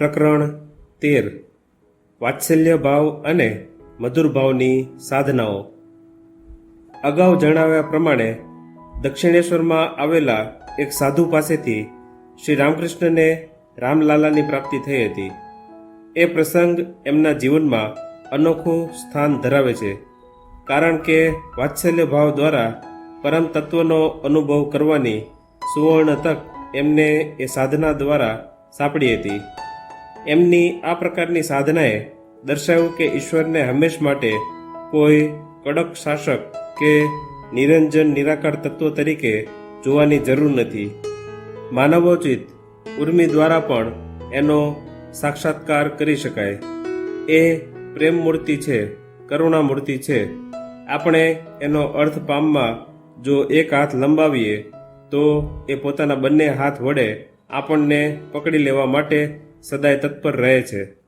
પ્રકરણ તેર. વાત્સલ્ય ભાવ અને મધુર ભાવની સાધનાઓ. અગાઉ જણાવ્યા પ્રમાણે દક્ષિણેશ્વરમાં આવેલા એક સાધુ પાસેથી શ્રી રામકૃષ્ણને રામલાલાની પ્રાપ્તિ થઈ હતી. એ પ્રસંગ એમના જીવનમાં અનોખું સ્થાન ધરાવે છે, કારણ કે વાત્સલ્ય ભાવ દ્વારા પરમ તત્વનો અનુભવ કરવાની સુવર્ણ તક એમને એ સાધના દ્વારા સાંપડી હતી. એમની આ પ્રકારની સાધનાએ દર્શાવ્યું કે ઈશ્વરને હંમેશ માટે કોઈ કડક શાસક કે નિરંજન નિરાકાર તત્વ તરીકે જોવાની જરૂર નથી. માનવોચિત ઉર્મિ દ્વારા પણ એનો સાક્ષાત્કાર કરી શકાય. એ પ્રેમ મૂર્તિ છે, કરુણા મૂર્તિ છે. આપણે એનો અર્થ પામવા જો એક હાથ લંબાવીએ તો એ પોતાના બંને હાથ વડે આપણને પકડી લેવા માટે સદાય તત્પર રહે છે.